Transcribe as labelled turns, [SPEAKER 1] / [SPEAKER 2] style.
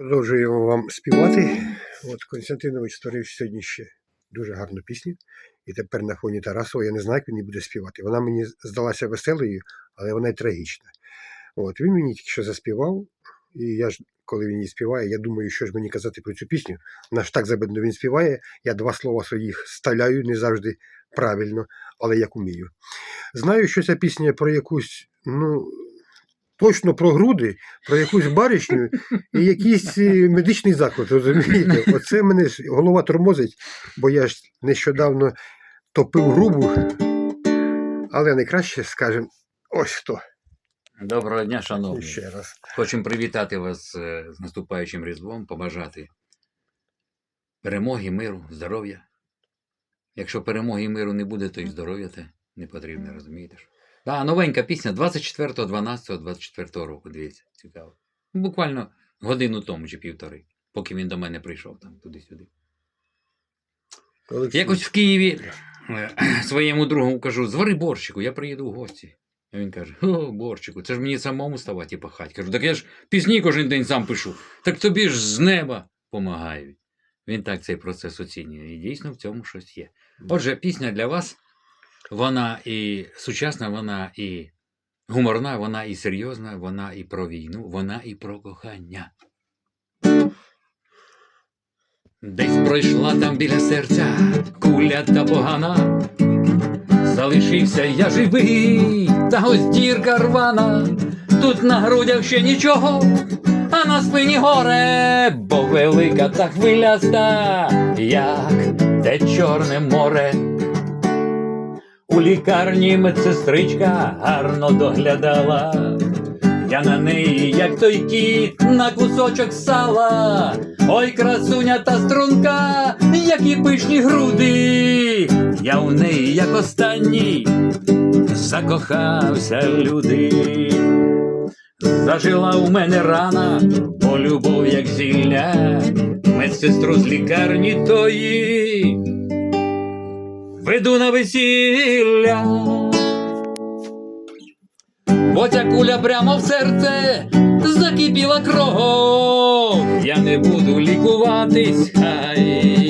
[SPEAKER 1] Продовжуємо вам співати. От Константинович створив сьогодні ще дуже гарну пісню. І тепер на фоні Тарасова я не знаю, як він буде співати. Вона мені здалася веселою, але вона й трагічна. От він мені тільки що заспівав, і я ж, коли він її співає, я думаю, що ж мені казати про цю пісню. Вона ж так забедно він співає. Я два слова своїх вставляю не завжди правильно, але як умію. Знаю, що ця пісня про якусь, ну. Точно про груди, про якусь баришню і якийсь е, медичний заклад, розумієте? Оце мене голова тормозить, бо я ж нещодавно топив грубу, але найкраще, скажемо, ось хто.
[SPEAKER 2] Доброго дня, шановні.
[SPEAKER 1] Ще раз.
[SPEAKER 2] Хочемо привітати вас е, з наступаючим Різдвом, побажати перемоги, миру, здоров'я. Якщо перемоги і миру не буде, то і здоров'я те не потрібне, розумієте? Да, новенька пісня 24.12.24 року, дивіться, цікаво. Буквально годину тому чи півтори, поки він до мене прийшов там туди-сюди. Якось в Києві е, своєму другу кажу, звари борщику, я приїду в гості. А він каже: О, борщику, це ж мені самому ставати і пахать. Кажу, так я ж пісні кожен день сам пишу. Так тобі ж з неба помагають. Він так цей процес оцінює. І дійсно в цьому щось є. Отже, пісня для вас, вона і сучасна, вона і гуморна, вона і серйозна, вона і про війну, вона і про кохання. Десь пройшла там біля серця куля та погана. Залишився я живий, та ось дірка рвана. Тут на грудях ще нічого, а на спині горе, бо велика та хвиляста, як те чорне море. У лікарні медсестричка гарно доглядала. Я на неї, як той кіт, на кусочок сала. Ой, красуня та струнка, які пишні груди. Я у неї, як останній, закохався люди. Зажила у мене рана, бо любов, як зілля, медсестру з лікарні тої. Веду на весілля. Бо ця куля прямо в серце закипіла кров. Я не буду лікуватись, хай